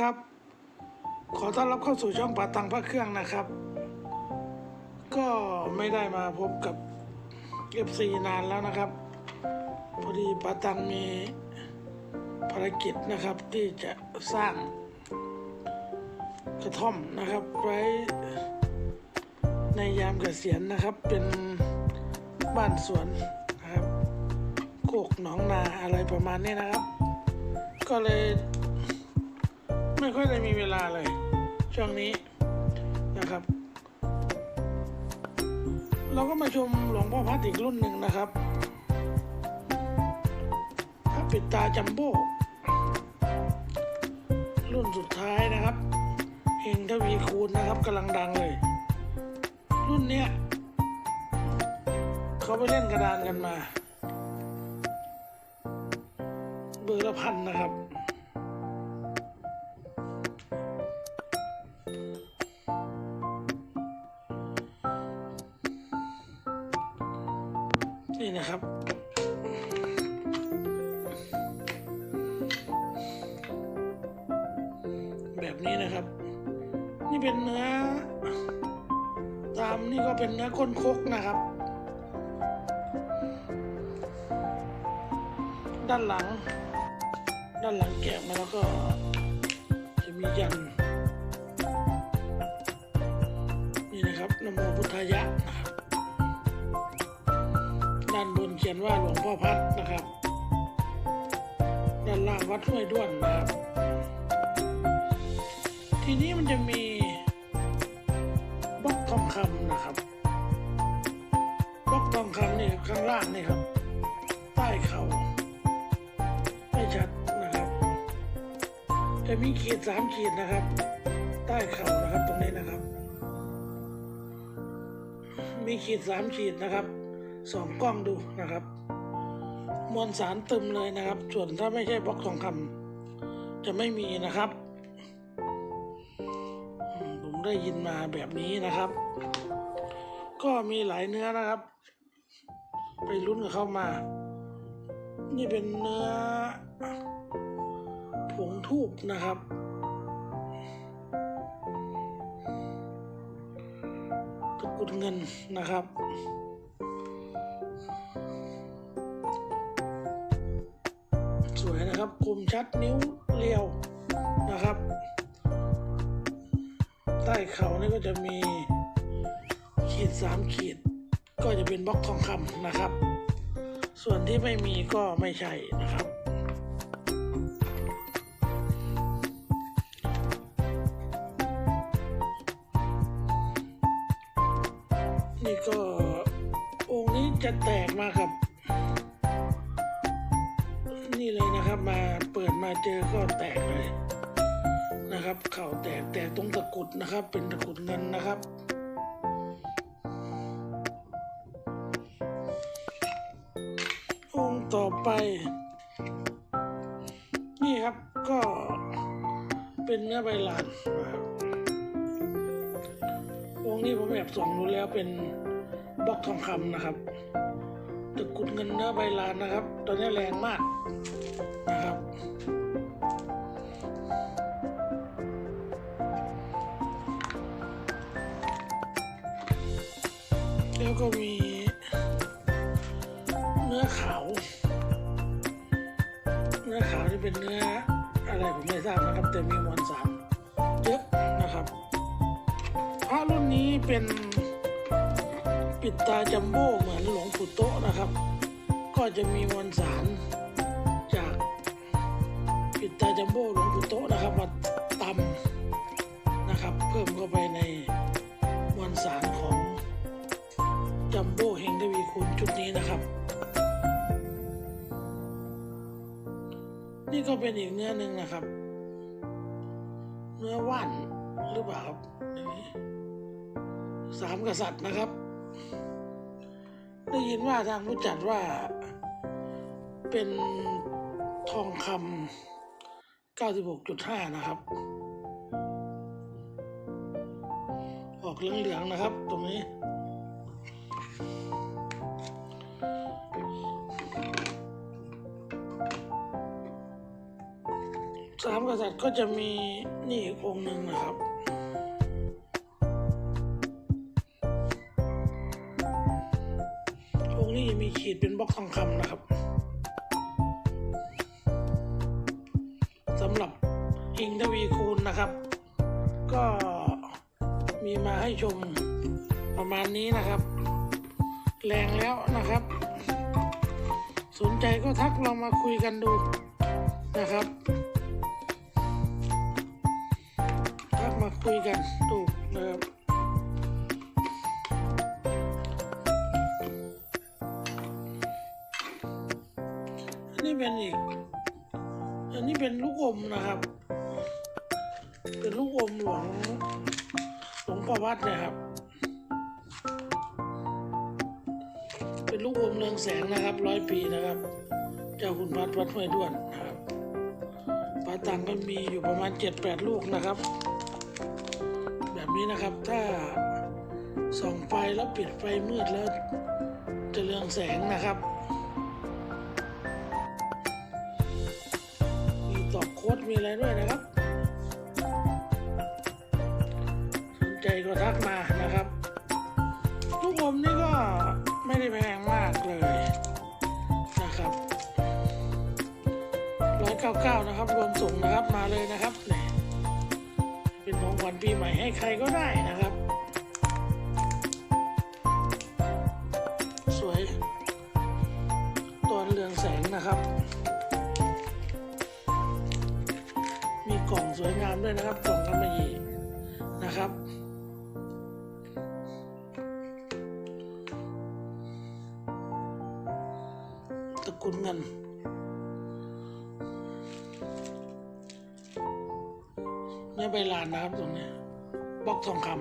ครับ ขอต้อนรับเข้าสู่ช่องป่าตังพระเครื่องนะครับ ก็ไม่ได้มาพบกับ FC นานแล้วนะครับ พอดีป่าตังมีภารกิจนะครับที่จะสร้างกระท่อมนะครับไว้ในยามเกษียณนะครับเป็นบ้านสวนนะครับโคกหนองนาอะไรประมาณนี้นะครับ ก็เลย ไม่ค่อยได้มีเวลาเลย ช่วงนี้นะครับ เราก็มาชมหลวงพ่อพัดอีกรุ่นหนึ่งนะครับพระปิดตาจัมโบ้รุ่นสุดท้ายนะครับเฮงทวีคูณนะครับกำลังดังเลย รุ่นเนี้ยเขาไปเล่นกระดานกันมา เบอร์ละพันนะครับ นะครับ แบบนี้นะครับ นี่เป็นเนื้อ ตามนี่ก็เป็นเนื้อก้นคกนะครับ ด้านหลัง ด้านหลังแกะมาแล้วก็จะมียันนี่นะครับนโมพุทธายะ ขียนว่าหลวงพ่อพัดนะครับ ด้านล่างวัดห้วยด้วนนะครับ ทีนี้มันจะมีบล็อกทองคำนะครับบล็อกทองคำนี่ข้างล่างนี่ครับ ใต้เขาไม่ชัดนะครับ จะมีขีดสามขีดนะครับ ใต้เขานะครับตรงนี้นะครับ มีขีดสามขีดนะครับ สองกล้องดูนะครับ มวลสารตึมเลยนะครับ ส่วนถ้าไม่ใช่บล็อกทองคำจะไม่มีนะครับ ผมได้ยินมาแบบนี้นะครับ ก็มีหลายเนื้อนะครับ ไปลุ้นกับเข้ามา นี่เป็นเนื้อผงทูบนะครับตะกุดเงินนะครับ สวยนะครับ คมชัดนิ้วเรียวนะครับ ใต้เขานี่ก็จะมีขีดสามขีด ก็จะเป็นบล็อกทองคำนะครับ ส่วนที่ไม่มีก็ไม่ใช่นะครับนี่ก็องค์นี้จะแตกมาครับ นะครับมาเปิดมาเจอก็แตกเลยนะครับ เข่าแตกแตกตรงตะกุดนะครับ เป็นตะกุดเงินนะครับองค์ต่อไป นี่ครับก็เป็นเนื้อใบลานองค์นี้ผมแอบส่องดูแล้วเป็นบล็อกทองคำนะครับ ตะกรุดเงินเนื้อใบลานนะครับ ตอนนี้แรงมากนะครับแล้วก็มีเนื้อขาว เนื้อขาวที่เป็นเนื้ออะไรผมไม่ทราบนะครับ แต่มีมวลสารเยอะนะครับพระรุ่นนี้เป็น ปิดตาจัมโบ้เหมือนหลวงปู่โตะนะครับ ก็จะมีมวลสารจากปิดตาจัมโบ้หลวงปู่โตะนะครับมาตำนะครับ เพิ่มเข้าไปในมวลสารของจัมโบ้เฮงทวีคูณชุดนี้นะครับ นี่ก็เป็นอีกเนื้อหนึ่งนะครับ เนื้อว่านหรือเปล่าครับสามกษัตริย์นะครับ ได้ยินว่าทางผู้จัดว่า เป็นทองคำ96.5 นะครับ ออกเหลืองๆนะครับ ตรงนี้ สามกษัตริย์ก็จะมีนี่อีกองค์หนึ่งนะครับ นี้มีขีดเป็นบล็อกทองคำนะครับสำหรับอิงทวีคูณนะครับ ก็มีมาให้ชมประมาณนี้นะครับ แรงแล้วนะครับ สนใจก็ทักเรามาคุยกันดูนะครับทักมาคุยกันดูนะครับ นี้เป็นอีก อันนี้เป็นลูกอมนะครับ เป็นลูกอมหลวงหลวงประวัตินะครับ เป็นลูกอมเรืองแสงนะครับร้อยปีนะครับ เจ้าคุณพัดวัดห้วยด้วนนะครับปลาตังก็มีอยู่ประมาณเจ็ดแปดลูกนะครับ แบบนี้นะครับถ้าส่องไฟแล้วปิดไฟมืดแล้วจะเรืองแสงนะครับ มีอะไรด้วยนะครับ สนใจก็ทักมานะครับลูกอมนี่ก็ไม่ได้แพงมากเลยนะครับร้อยเก้าเก้านะครับ รวมส่งนะครับมาเลยนะครับนี่เป็นของขวัญปีใหม่ให้ใครก็ได้นะครับ สวยตัวเรืองแสงนะครับ สวยงามด้วยนะครับกล่องกำมะหยี่นะครับตะกุลเงินเนื้อใบลานนะครับตรงนี้บล็อกทองคำ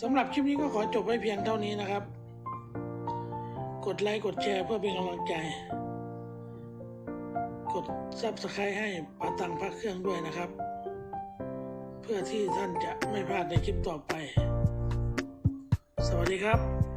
สำหรับคลิปนี้ก็ขอจบไว้เพียงเท่านี้นะครับ กดไลค์กดแชร์เพื่อเป็นกำลังใจ กดซับสไครต์ให้ปาตังพักเครื่องด้วยนะครับ เพื่อที่ท่านจะไม่พลาดในคลิปต่อไป สวัสดีครับ